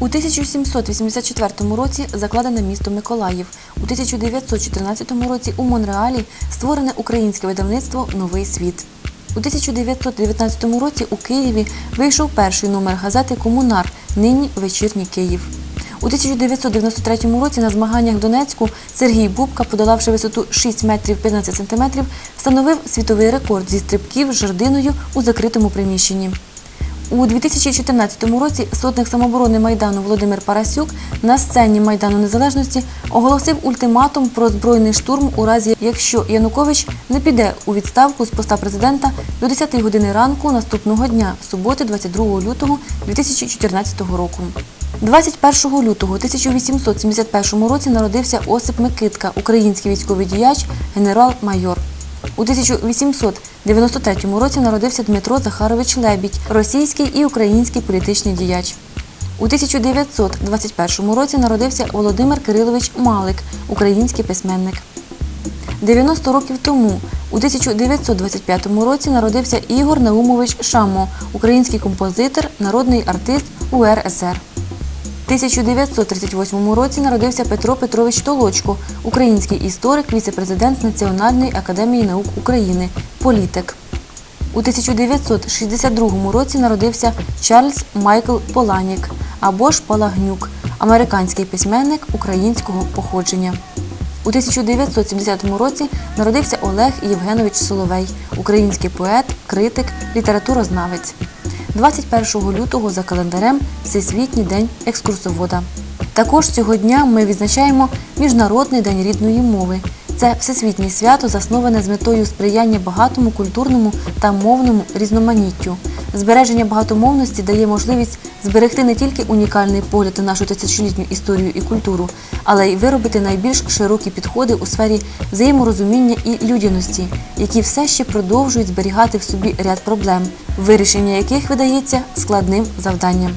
У 1784 році закладене місто Миколаїв. У 1914 році у Монреалі створене українське видавництво Новий світ. У 1919 році у Києві вийшов перший номер газети Комунар, нині вечірній Київ. У 1993 році на змаганнях Донецьку Сергій Бубка, подолавши висоту 6 метрів 15 сантиметрів, встановив світовий рекорд зі стрибків з жердиною у закритому приміщенні. У 2014 році сотник самооборони Майдану Володимир Парасюк на сцені Майдану Незалежності оголосив ультиматум про збройний штурм у разі, якщо Янукович не піде у відставку з поста президента до 10 години ранку наступного дня, суботи 22 лютого 2014 року. 21 лютого 1871 році народився Осип Микитка, український військовий діяч, генерал-майор. У 1893 році народився Дмитро Захарович Лебідь, російський і український політичний діяч. У 1921 році народився Володимир Кирилович Малик, український письменник. 90 років тому, у 1925 році, народився Ігор Наумович Шамо, український композитор, народний артист УРСР. У 1938 році народився Петро Петрович Толочко, український історик, віце-президент Національної академії наук України, політик. У 1962 році народився Чарльз Майкл Поланік або ж Палагнюк, американський письменник українського походження. У 1970 році народився Олег Євгенович Соловей, український поет, критик, літературознавець. 21 лютого за календарем Всесвітній день екскурсовода. Також цього дня ми відзначаємо Міжнародний день рідної мови. Це всесвітнє свято, засноване з метою сприяння багатому культурному та мовному різноманіттю. Збереження багатомовності дає можливість зберегти не тільки унікальний погляд на нашу тисячолітню історію і культуру, але й виробити найбільш широкі підходи у сфері взаєморозуміння і людяності, які все ще продовжують зберігати в собі ряд проблем, вирішення яких видається складним завданням.